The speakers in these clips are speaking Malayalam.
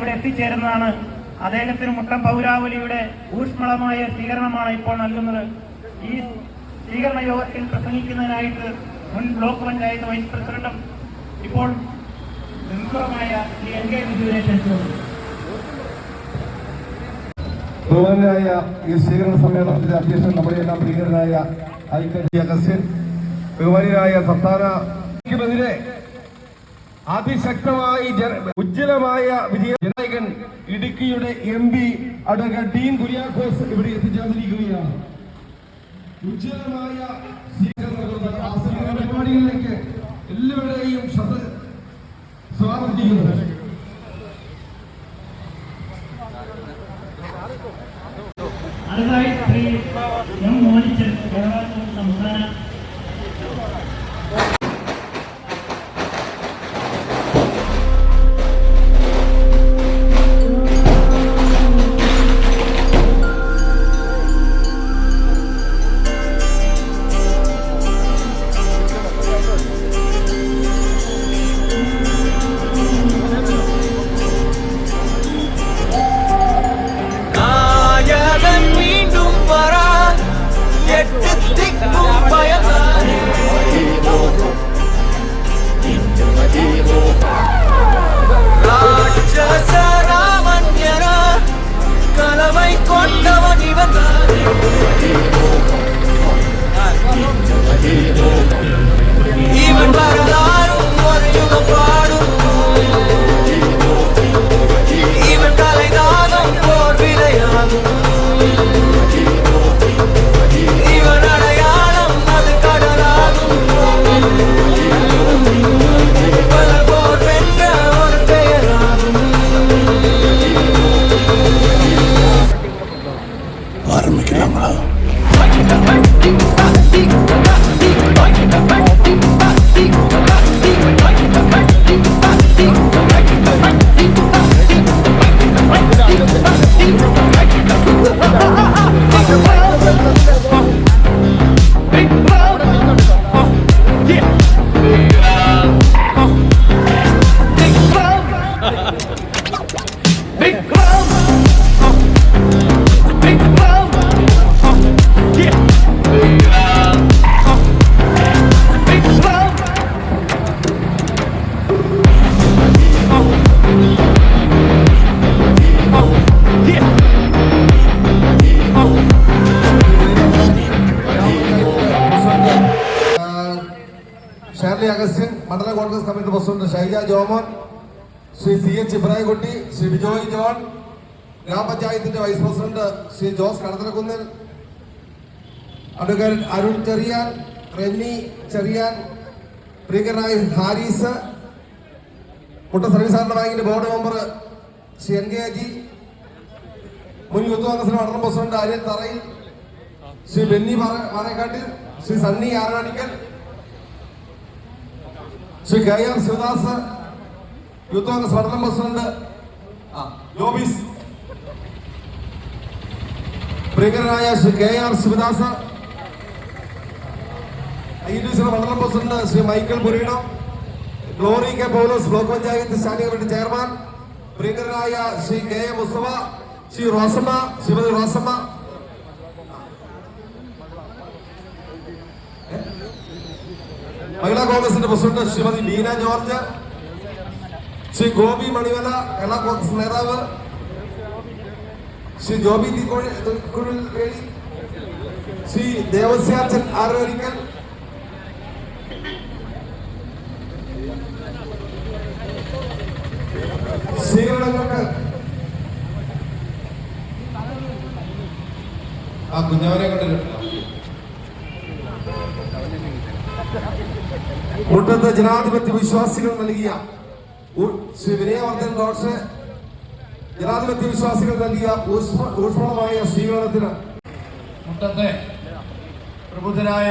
ഇവിടെ എത്തിച്ചേരുന്നതാണ്. അദ്ദേഹത്തിന് മുട്ടം പൗരാവലിയുടെ ഊഷ്മളമായ സ്വീകരണമാണ് ഇപ്പോൾ നൽകുന്നത്. ഈ സ്വീകരണ യോഗത്തിൽ പ്രസംഗിക്കുന്നതിനായിട്ട് മുൻ ബ്ലോക്ക് പഞ്ചായത്ത് വൈസ് പ്രസിഡന്റും ഇപ്പോൾ ബഹുമാനായ ഈ സ്വീകരണ സമ്മേളനത്തിന്റെ അധ്യക്ഷൻ നമ്മുടെ എല്ലാം പ്രിയങ്കരനായ ഐക്യ അഗസ്ത്യൻ ബഹുമാനായ സംസ്ഥാന മുഖ്യമെതിരെ അതിശക്തമായി ഉജ്ജ്വലമായ വിജയ ജനനായകൻ ഇടുക്കിയുടെ എം പി അടക ഡീൻ കുര്യാക്കോസ് ഇവിടെ എത്തിച്ചേർന്നിരിക്കുകയാണ്. ഉജ്ജ്വലമായ പരിപാടികളിലേക്ക് എല്ലാവരുടെയും ശ്രദ്ധ സ്വാഗതം ചെയ്യുന്നു അടുത്തതായി ശ്രീ എം മോനിച്ചൻ കേരള സംസ്ഥാന கெட்டு திக்கும் பயந்தானே ராட்சச ராமன்யரா இவன் வரலாறும் ஒரு யுகம் Congress committee president Shyja Jomon Shri C H Ibrahimkutty Shri Bijoy John ഗ്രാമപഞ്ചായത്തിന്റെ vice president Shri Jose Kadathanakunnil advocate Arun Cherian Renny Cherian പ്രിയങ്കരനായ ഹാരിസ് കുട്ട സർവീസ് സഹകരണ ബാങ്കിന്റെ board member Shri N K G മുൻ യൂത്ത് കോൺഗ്രസിന്റെ മണ്ഡലം president Aryan Tharayil Shri Benny Parekattil Shri Sunny Aranikkal Shri K R Sivadas youth Congress മണ്ഡലം പ്രസിഡന്റ് ആ, ജോബിസ് പ്രിയങ്കരനായ Shri K R Sivadas I D സിയുടെ മണ്ഡലം president Shri Michael പുരീണോ Glory K Paulose block panchayat standing committee chairman പ്രിയങ്കരനായ ശ്രീ കെ എ മുസ്തഫ ശ്രീ റോസമ്മ ശ്രീമതി റോസമ്മ മഹിളാ കോൺഗ്രസിന്റെ പ്രസിഡന്റ് ശ്രീമതി ലീന ജോർജ് ശ്രീ ഗോപി മണിവല കേരള കോൺഗ്രസ് നേതാവ് ശ്രീ ജോബി തിക്കോഴി ശ്രീ ദേവസ്യാച്ചൻ ആരോരിക്കൽ സ്വീകരണങ്ങൾക്ക് ആ കുഞ്ഞവനെ കൊണ്ടുവരും മുട്ടത്ത് ജനാധിപത്യ വിശ്വാസികൾ നൽകിയ ശ്രീ വിനയവർദ്ധൻ ഡോക്ടർ ജനാധിപത്യ വിശ്വാസികൾ നൽകിയ ഊഷ്മ- ഊഷ്മളമായ സ്വീകരണത്തിന് മുട്ടത്തെ പ്രബുദ്ധരായ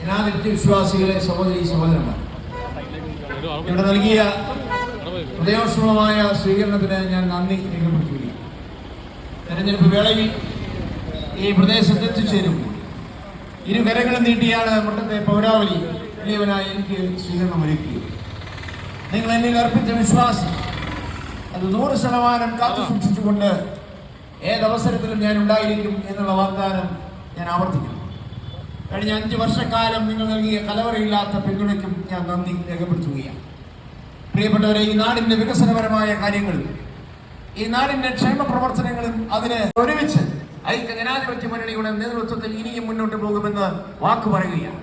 ജനാധിപത്യ വിശ്വാസികളെ സഹോദരി സഹോദരന്മാർ. ഇവിടെ നൽകിയ ഹൃദയോഷ്മളമായ സ്വീകരണത്തിന് ഞാൻ നന്ദി രേഖപ്പെടുത്തുകയും തെരഞ്ഞെടുപ്പ് വേളയിൽ ഈ പ്രദേശത്ത് എത്തിച്ചേരുമ്പോൾ ഇരു കരകളും നീട്ടിയാണ് മുട്ടത്തെ പൗരാവലി വലിയവനായി എനിക്ക് സ്വീകരണം ഒരുക്കി. നിങ്ങൾ എന്നിൽ അർപ്പിച്ച വിശ്വാസം അത് നൂറ് ശതമാനം കാത്തു സൂക്ഷിച്ചുകൊണ്ട് ഏതവസരത്തിലും ഞാൻ ഉണ്ടായിരിക്കും എന്നുള്ള വാഗ്ദാനം ഞാൻ ആവർത്തിക്കുന്നു. കഴിഞ്ഞ അഞ്ച് വർഷക്കാലം നിങ്ങൾ നൽകിയ കലവറയില്ലാത്ത പിന്തുണയ്ക്കും ഞാൻ നന്ദി രേഖപ്പെടുത്തുകയാണ്. പ്രിയപ്പെട്ടവരെ ഈ നാടിന്റെ വികസനപരമായ കാര്യങ്ങളും ഈ നാടിന്റെ ക്ഷേമ പ്രവർത്തനങ്ങളും അതിന് ഒരുമിച്ച് ഐക്യ ജനാധിപത്യ മുന്നണിയുടെ നേതൃത്വത്തിൽ ഇനിയും മുന്നോട്ട് പോകുമെന്ന് വാക്ക് പറയുകയാണ്.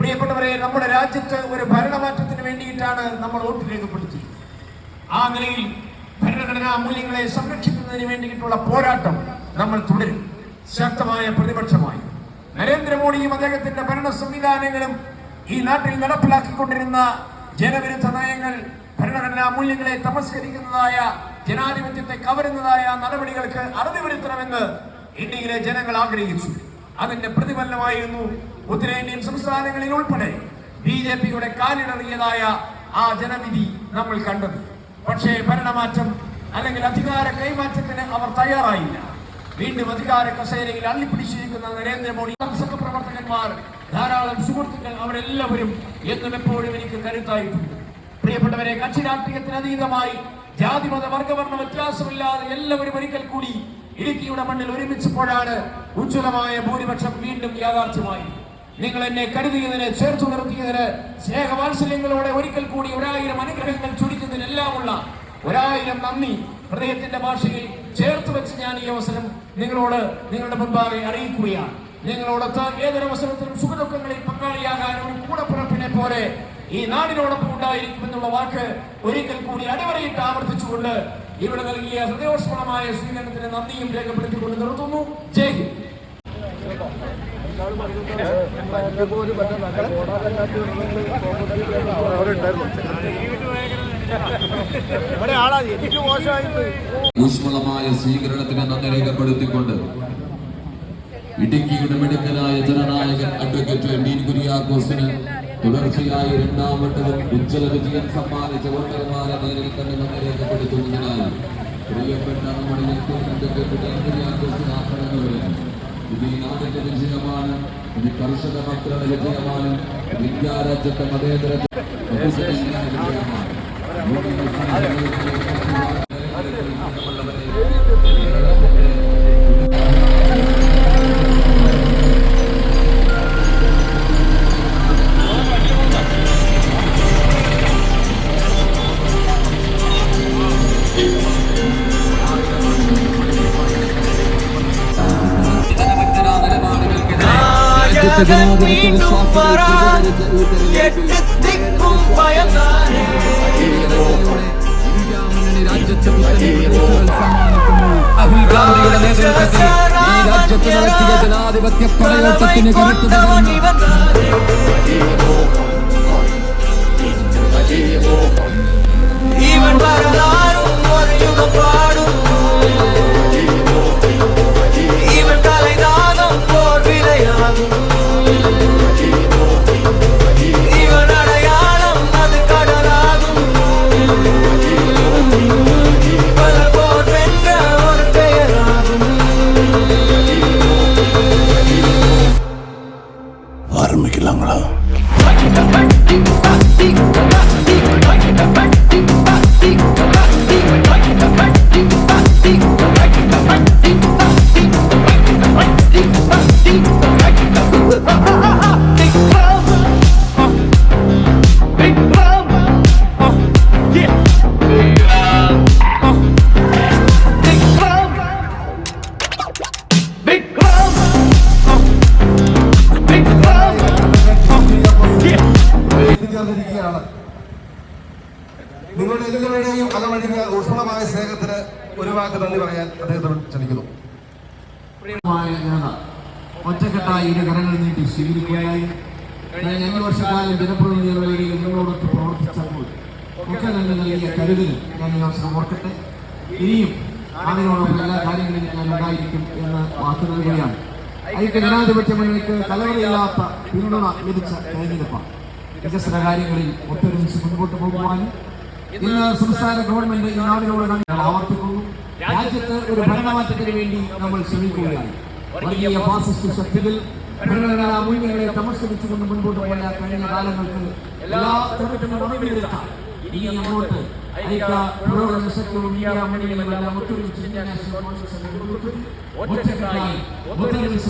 പ്രിയപ്പെട്ടവരെ നമ്മുടെ രാജ്യത്ത് ഒരു ഭരണമാറ്റത്തിന് വേണ്ടിയിട്ടാണ് നമ്മൾ വോട്ട് രേഖപ്പെടുത്തി ആ നിലയിൽ ഭരണഘടനാ മൂല്യങ്ങളെ സംരക്ഷിക്കുന്നതിന് വേണ്ടിയിട്ടുള്ള പോരാട്ടം നമ്മൾ തുടരും. ശക്തമായ പ്രതിപക്ഷമായി. നരേന്ദ്രമോദിയും അദ്ദേഹത്തിന്റെ ഭരണ സംവിധാനങ്ങളും ഈ നാട്ടിൽ നടപ്പിലാക്കിക്കൊണ്ടിരുന്ന ജനവിരുദ്ധ നയങ്ങൾ ഭരണഘടനാ മൂല്യങ്ങളെ തമസ്കരിക്കുന്നതായ ജനാധിപത്യത്തെ കവരുന്നതായ നടപടികൾക്ക് അറുതി വരുത്തണമെന്ന് ഇന്ത്യയിലെ ജനങ്ങൾ ആഗ്രഹിച്ചു. അതിന്റെ പ്രതിഫലനമായിരുന്നു ഉത്തരേന്ത്യൻ സംസ്ഥാനങ്ങളിൽ ഉൾപ്പെടെ ബി ജെ പിയുടെ കാലിടറിയതായ ആ ജനവിധി നമ്മൾ കണ്ടത്. പക്ഷേ ഭരണമാറ്റം അല്ലെങ്കിൽ അധികാര കൈമാറ്റത്തിന് അവർ തയ്യാറായില്ല. വീണ്ടും അധികാര കസേരയിൽ അള്ളിപ്പിടിച്ചിരിക്കുന്ന നരേന്ദ്രമോദി സഹപ്രവർത്തകന്മാർ ധാരാളം സുഹൃത്തുക്കൾ അവരെല്ലാവരും എന്നും എപ്പോഴും എനിക്ക് കരുത്തായിട്ടുണ്ട്. പ്രിയപ്പെട്ടവരെ കക്ഷി രാഷ്ട്രീയത്തിനതീതമായി ജാതിമത ജാതി മത വർഗവർണ വ്യത്യാസമില്ലാതെ എല്ലാവരും ഒരിക്കൽ കൂടി ഇടുക്കിയുടെ മണ്ണിൽ ഒരുമിച്ചപ്പോഴാണ് ഉജ്ജ്വലമായ ഭൂരിപക്ഷം വീണ്ടും യാഥാർത്ഥ്യമായി. നിങ്ങൾ എന്നെ കരുതിയതിന് ചേർത്തു നിർത്തിയതിന് സ്നേഹവാത്സല്യങ്ങളോടെ ഒരിക്കൽ കൂടി ഒരായിരം അനുഗ്രഹങ്ങൾ ചുരുക്കുന്നതിനെല്ലാമുള്ള ഒരായിരം നന്ദി. ഹൃദയത്തിന്റെ ഭാഷയിൽ ചേർത്ത് വെച്ച് ഞാൻ ഈ അവസരം നിങ്ങളോട് നിങ്ങളുടെ മുൻപാകെ അറിയിക്കുകയാണ്. നിങ്ങളോടൊത്ത് ഏതൊരവസരത്തിലും സുഖദുഃഖങ്ങളിൽ പങ്കാളിയാകാൻ ഒരു കൂടപ്പിറപ്പിനെ പോലെ ഈ നാടിനോടൊപ്പം ഉണ്ടായിരിക്കുമെന്നുള്ള വാക്ക് ഒരിക്കൽ കൂടി അടിവരയിട്ട് ആവർത്തിച്ചുകൊണ്ട് ഇവിടെ നൽകിയ ഹൃദയോഷ്മളമായ സ്വീകരണത്തിന് നന്ദിയും രേഖപ്പെടുത്തിക്കൊണ്ട് നിർത്തുന്നു. ജയ് ഹിന്ദ്. ഊഷ്മളമായ സ്വീകരണത്തിന് നന്ദി രേഖപ്പെടുത്തിക്കൊണ്ട് ഇടുക്കിയുടെ മിടുക്കനായ ജനനായകൻ അഡ്വക്കേറ്റ് ഡീൻ കുര്യാക്കോസിന് തുടർച്ചയായി രണ്ടാം വട്ടവും ഉജ്ജ്വല വിജയം സമ്മാനിച്ച വോട്ടർമാരെ നേരിൽ കണ്ട് നന്ദി രേഖപ്പെടുത്തുന്നതിനായി പ്രിയപ്പെട്ട ആഹ്വാനം വരുന്നു ഇത് ഈ നാടിന്റെ വിജയമാണ് ഇത് കർഷക മക്കളുടെ വിജയമാണ് വിദ്യാരാജ്യത്തെ മതേതര വിജയമാണ് നായകൻ വീണ്ടും വരാൻ എട്ട് ദിക്കും ഭയന്നാനേ രാഹുൽ ഗാന്ധിയുടെ നേതൃത്വത്തിൽ ഈ രാജ്യത്ത് നടത്തിയ ജനാധിപത്യ പടയോട്ടത്തിന് കരുത്തു ஆரம்பிக்கலாங்களா Thank you. എല്ലാവരുടെയും അകമഴിഞ്ഞ ഊഷ്മളമായ സ്നേഹത്തിന് ഒരു വാക്ക് നന്ദി പറയാൻ അദ്ദേഹത്തോട് ക്ഷണിക്കുന്നു. ഒറ്റക്കെട്ടായി ഇരു കരങ്ങൾ നീട്ടി സ്വീകരിക്കുകയായി. കഴിഞ്ഞ അഞ്ച് വർഷക്കാലം ജനപ്രതിനിധികളുടെ ഇടയിൽ നിങ്ങളോടൊത്ത് പ്രവർത്തിച്ചപ്പോൾ തന്നെ നൽകിയ കരുതൽ ഞാൻ ഈ അവസരം ഓർക്കട്ടെ. ഇനിയും അതിനോടൊപ്പം എല്ലാ കാര്യങ്ങളിലും ഞാൻ ഉണ്ടായിരിക്കും എന്ന് വാക്ക് നൽകുകയാണ്. ഐക്യ ജനാധിപത്യ മുന്നണിക്ക് കലവറയില്ലാത്ത പിന്തുണ ലഭിച്ച തെരഞ്ഞെടുപ്പാണ്. വികസന കാര്യങ്ങളിൽ ഒത്തൊരുമിച്ച് മുൻപോട്ട് പോകുവാനും ഇന്ന് സംസ്ഥാന ഗവൺമെന്റ് ഈ നാടിനോട് ആവർത്തിക്കുന്നു. രാജ്യത്ത് ഒരു ഭരണമാറ്റത്തിന് വേണ്ടി നമ്മൾ ശ്രമിക്കുകയാണ്. വലിയ ഫാസിസ്റ്റ് ശക്തികൾ ഭരണഘടനാ മൂല്യങ്ങളെ തമസ്കരിച്ചുകൊണ്ട് മുൻപോട്ട് പോയ കഴിഞ്ഞ കാലങ്ങൾക്ക് എല്ലാ അങ്ങോട്ട് ഐക്യ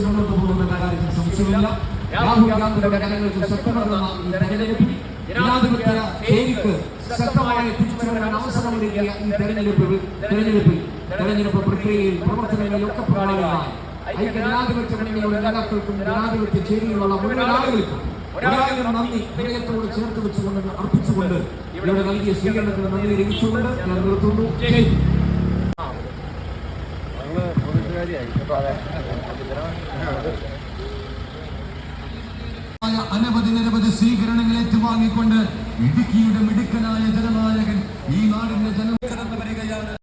മുന്നോട്ട് പോകുന്ന കാര്യത്തിൽ സംശയമില്ല. രാഹുൽ ഗാന്ധിയുടെ തെരഞ്ഞെടുപ്പിൽ ജനാധിപത്യ ചേരിക്ക് ശക്തമായ തിരിച്ചുവരവിന് അവസരം നൽകിയ ഈ തെരഞ്ഞെടുപ്പിൽ തെരഞ്ഞെടുപ്പിൽ തെരഞ്ഞെടുപ്പ് പ്രക്രിയയിൽ പ്രവർത്തനങ്ങളിലൊക്കെ പങ്കാളികളായി. ഐക്യ ജനാധിപത്യ മുന്നണിയുടെ നേതാക്കൾക്കും ജനാധിപത്യ ചേരിയിലുള്ള മുഴുവൻ ആളുകൾക്കും ഒരായിരം നന്ദി ഹൃദയത്തോട് ചേർത്ത് വെച്ചുകൊണ്ട് ഇവിടെ നൽകിയ സ്വീകരണത്തിന് നന്ദി രഹിച്ചുകൊണ്ട് ഞാൻ നിർത്തുന്നു. ആയ അനവധി നിരവധി സ്വീകരണങ്ങൾ ഏറ്റുവാങ്ങിക്കൊണ്ട് ഇടുക്കിയുടെ മിടുക്കനായ ജനനായകൻ ഈ നാടിന്റെ ജനം കടന്നു വരികയാണ്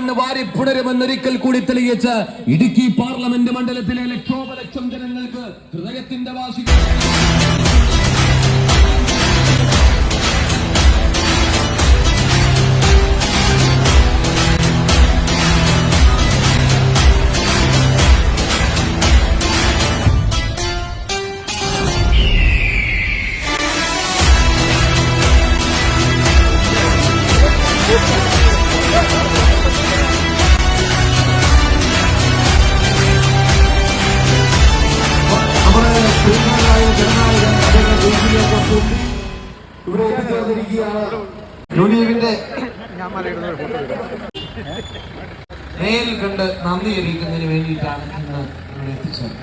ഇടുക്കിയുടെ വാരി പുണരുമെന്നൊരിക്കൽ കൂടി തെളിയിച്ച് ഇടുക്കി പാർലമെന്റ് മണ്ഡലത്തിലെ ലക്ഷോപലക്ഷം ജനങ്ങൾക്ക് ഹൃദയത്തിന്റെ വാശി ഇവിടെ എത്തിച്ചേർന്നിരിക്കുകയാണ് യു ഡി എഫിന്റെ നേരിൽ കണ്ട് നന്ദി അറിയിക്കുന്നതിന് വേണ്ടിയിട്ടാണ് ഇന്ന് ഇവിടെ എത്തിച്ചത്.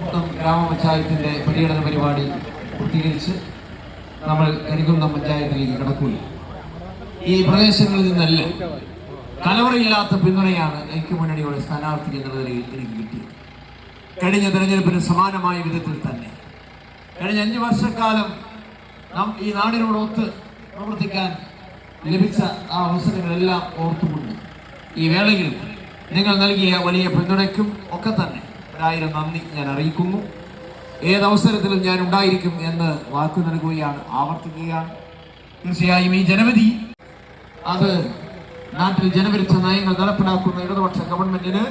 മുട്ടം ഗ്രാമപഞ്ചായത്തിന്റെ പര്യടന പരിപാടി പൂർത്തീകരിച്ച് നമ്മൾ കരികുന്നം പഞ്ചായത്തിലേക്ക് കടക്കൂല. ഈ പ്രദേശങ്ങളിൽ നിന്നല്ല കലവറയില്ലാത്ത പിന്തുണയാണ് ഐക്യമുന്നണിയുടെ സ്ഥാനാർത്ഥി എന്ന നിലയിൽ എനിക്ക് കിട്ടിയത്. കഴിഞ്ഞ തെരഞ്ഞെടുപ്പിന് സമാനമായ വിധത്തിൽ തന്നെ. കഴിഞ്ഞ അഞ്ച് വർഷക്കാലം നാം ഈ നാടിനോട് ഒത്ത് പ്രവർത്തിക്കാൻ ലഭിച്ച ആ അവസരങ്ങളെല്ലാം ഓർത്തുകൊണ്ട് ഈ വേളയിൽ നിങ്ങൾ നൽകിയ വലിയ പിന്തുണയ്ക്കും ഒക്കെ തന്നെ ഒരായിരം നന്ദി ഞാൻ അറിയിക്കുന്നു. ഏതവസരത്തിലും ഞാൻ ഉണ്ടായിരിക്കും എന്ന് വാക്കു നൽകുകയാണ് ആവർത്തിക്കുകയാണ്. തീർച്ചയായും ഈ ജനവിധി അത് നാട്ടിൽ ജനവിരുദ്ധ നയങ്ങൾ നടപ്പിലാക്കുന്ന ഇടതുപക്ഷ ഗവൺമെന്റിന്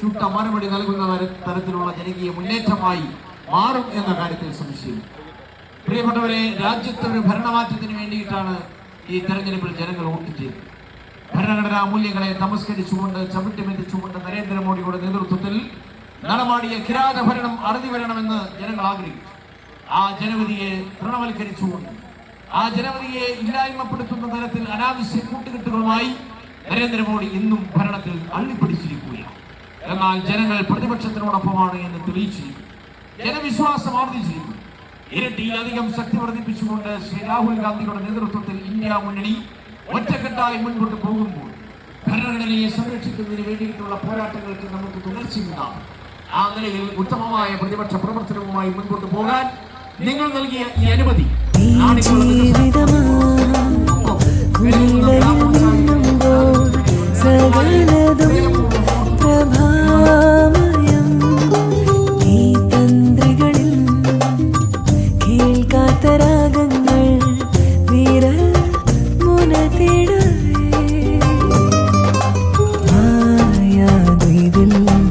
ചുട്ട മറുപടി നൽകുന്ന തര- തരത്തിലുള്ള ജനകീയ മുന്നേറ്റമായി മാറും എന്ന കാര്യത്തിൽ സംശയം പ്രിയപ്പെട്ടവരെ രാജ്യത്തെ ഒരു ഭരണമാറ്റത്തിന് വേണ്ടിയിട്ടാണ് ഈ തെരഞ്ഞെടുപ്പിൽ ജനങ്ങൾ വോട്ട് ചെയ്തത്. ഭരണഘടനാ മൂല്യങ്ങളെ തമസ്കരിച്ചുകൊണ്ട് ചവിട്ടിമെത്തിച്ചുകൊണ്ട് നരേന്ദ്രമോദിയുടെ നേതൃത്വത്തിൽ നടമാടിയ കിരാത ഭരണം അറുതി വരണമെന്ന് ജനങ്ങൾ ആഗ്രഹിച്ചു. ആ ജനവിധിയെ തൃണവൽക്കരിച്ചുകൊണ്ട് ആ ജനവിധിയെ ഇല്ലായ്മപ്പെടുത്തുന്ന തരത്തിൽ അനാവശ്യ കൂട്ടുകെട്ടുകളുമായി നരേന്ദ്രമോദി ഇന്നും ഭരണത്തിൽ അള്ളിപ്പിടിച്ചിരിക്കുകയാണ്. എന്നാൽ ജനങ്ങൾ പ്രതിപക്ഷത്തിനോടൊപ്പമാണ് എന്ന് തെളിയിച്ചിരിക്കുന്നു. ജനവിശ്വാസം ആർജിച്ചിരിക്കുന്നു ഇരട്ടിയിലധികം ശക്തി വർദ്ധിപ്പിച്ചുകൊണ്ട് ശ്രീ രാഹുൽ ഗാന്ധിയുടെ നേതൃത്വത്തിൽ ഇന്ത്യ മുന്നണി ഒറ്റക്കെട്ടായി മുൻപോട്ട് പോകുമ്പോൾ ഭരണഘടനയെ സംരക്ഷിക്കുന്നതിന് വേണ്ടിയിട്ടുള്ള പോരാട്ടങ്ങൾക്ക് നമുക്ക് തുടർച്ചയുണ്ടാകും ആ നിലയിൽ ഉത്തമമായ പ്രതിപക്ഷ പ്രവർത്തനവുമായി മുൻപോട്ട് പോകാൻ നിങ്ങൾ നൽകിയ ഈ അനുമതി. ജീവിതമാ.